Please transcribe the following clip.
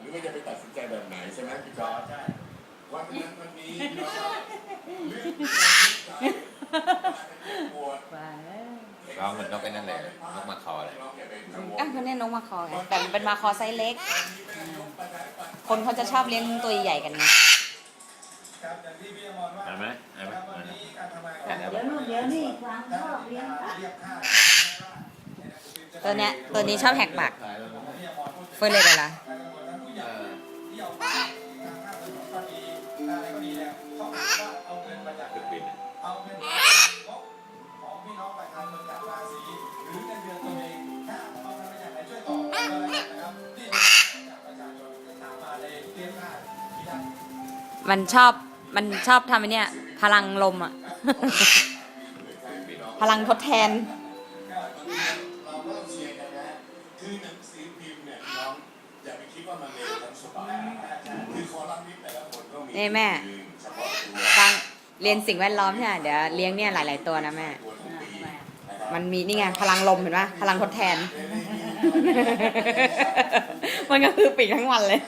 หรือว่าจะไปตัดสินใจแบบไหนใช่ไหมพี่จอร์จใช่วันนั้นวันนี้นะครับเรื่องการตัดสินใจปวดร้องเหมือนนกไอ้นั่นเลยนกมาคอเลยอะเขาเนี่ยนกมาคอไงแต่มันเป็นมาคอไซส์เล็ก คนเขาจะชอบเลี้ยงตัวใหญ่กันไงครับอย่างที่พี่อมรว่าเห็นไหมเห็นไหมครับวันนี้การทำงานเห็นแล้วเดี๋ยวนู่นเดี๋ยวนี่ความชอบเลี้ยงสัตว์เรียบค่าตัวเนี้ยตัวนี้ชอบแหกปากเฟิร์นเลยเดี๋ยวละเอ อะไรก็ดีเนี่ยเขาบอกว่าเอาเงินมาจากตึกบินเอาเงินงบของพี่น้องประชาชนจากภาษีหรือเงินเดือนตัวเองถ้าเอาทำมาจากไหนช่วยตอบมาเลยนะครับที่จากประชาชนถามมาในเรียบค่าที่ได้มันชอบมันชอบทำไอ้เนี่ย พลังลมอะ พลังทดแทน เราก็ต้องเชียร์กันนะคือหนังสือพิมพ์เนี่ยน้องอย่าไปคิดว่ามันเร็วทั้งฉบับคือคอลัมนิสต์แต่ละค นก็มีนี่แม่เฉพาะตัวฟังเรียนสิ่งแวดล้อมใช่ไหมเดี๋ยวเลี้ยงเนี่ยหลาย ๆ ตัวนะแม่ตัวทุกปีนะครับมันมีนี่ไงพลังลมเห็นปะพลังทดแทน มันก็คือปีกทั้งวันเลย